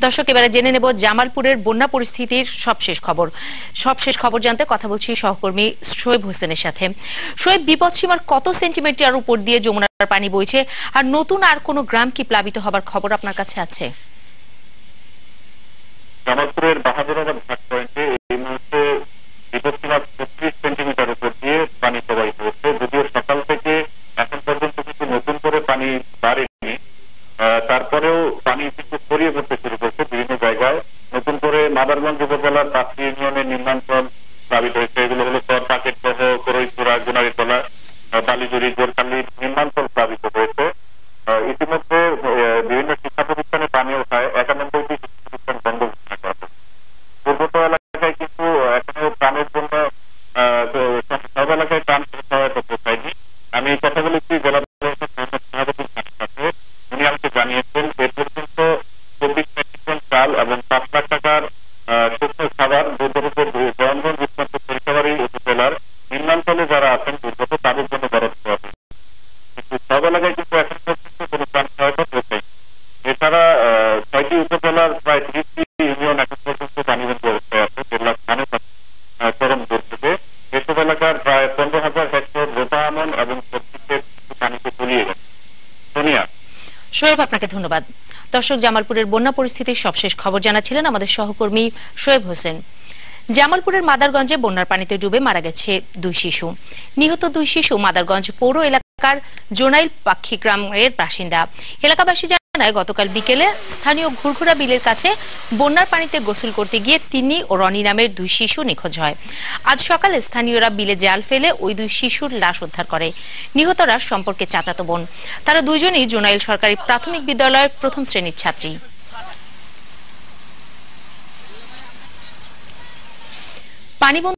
দর্শক এবারে জেনে নেব জামালপুরের বন্যা পরিস্থিতির সবশেষ খবর। সবশেষ খবর জানতে কথা বলছি সহকর্মী শোয়েব হোসেনের সাথে। শোয়েব বিপদসীমার কত সেন্টিমিটার উপর দিয়ে যমুনার পানি বইছে? আর নতুন আর কোনো গ্রাম কি প্লাবিত হবার খবর আপনার কাছে আছে? জামালপুরের বাহাদুরাবাদ ঘাট পয়েন্টে এই মুহূর্তে বিপদসীমা ছত্রিশ সেন্টিমিটার উপর দিয়ে পানি প্রবাহিত হচ্ছে। যদিও সকাল থেকে এখন পর্যন্ত কিন্তু নতুন করে পানি আহ, তারপরেও পানি কিন্তু ছড়িয়ে পড়তে শুরু করছে বিভিন্ন জায়গায়। নতুন করে মাদারগঞ্জ উপজেলার পাঁচটি ইউনিয়নের নিম্নাঞ্চল প্লাবিত হয়েছে। এগুলো হলো চর সহ করইপুরা গুনারিতলা বালিজুরি গোরখালি নিম্নাঞ্চল প্লাবিত হয়েছে। ইতিমধ্যে বিভিন্ন নিম্নাঞ্চলে যারা আছেন, দুর্গত তাদের জন্য বরাদ্দ হয়েছে কিন্তু সব এলাকায় কিন্তু এখন পর্যন্ত কোনো ত্রাণ সহায়তা পৌঁছায়নি এছাড়া ছয়টি উপজেলার প্রায় ত্রিশটি ইউনিয়ন এখন পর্যন্ত পানিবন্দী অবস্থায় আছে জেলা স্থানে চরম দুর্যোগে। এসব এলাকার প্রায় পনেরো হাজার হেক্টর রোপা আমন এবং সবজিতে পানিতে তলিয়ে গেছে। সোনিয়া। শোয়েব, আপনাকে ধন্যবাদ। দর্শক জামালপুরের বন্যা পরিস্থিতির সবশেষ খবর জানাচ্ছিলেন আমাদের সহকর্মী শোয়েব হোসেন। জামালপুরের মাদারগঞ্জে বন্যার পানিতে ডুবে মারা গেছে দুই শিশু। নিহত দুই শিশু মাদারগঞ্জ পৌর এলাকার জোনাইল পাক্ষী গ্রামের বাসিন্দা। এলাকাবাসী জানায়, গতকাল বিকেলে স্থানীয় ঘুরঘুরা বিলের কাছে বন্যার পানিতে গোসল করতে গিয়ে তিনি ও রনি নামের দুই শিশু নিখোঁজ হয়। আজ সকালে স্থানীয়রা বিলে জাল ফেলে ওই দুই শিশুর লাশ উদ্ধার করে। নিহতরা সম্পর্কে চাচাতো বোন। তারা দুইজনই জোনাইল সরকারি প্রাথমিক বিদ্যালয়ের প্রথম শ্রেণির ছাত্রী। পানিবন্দি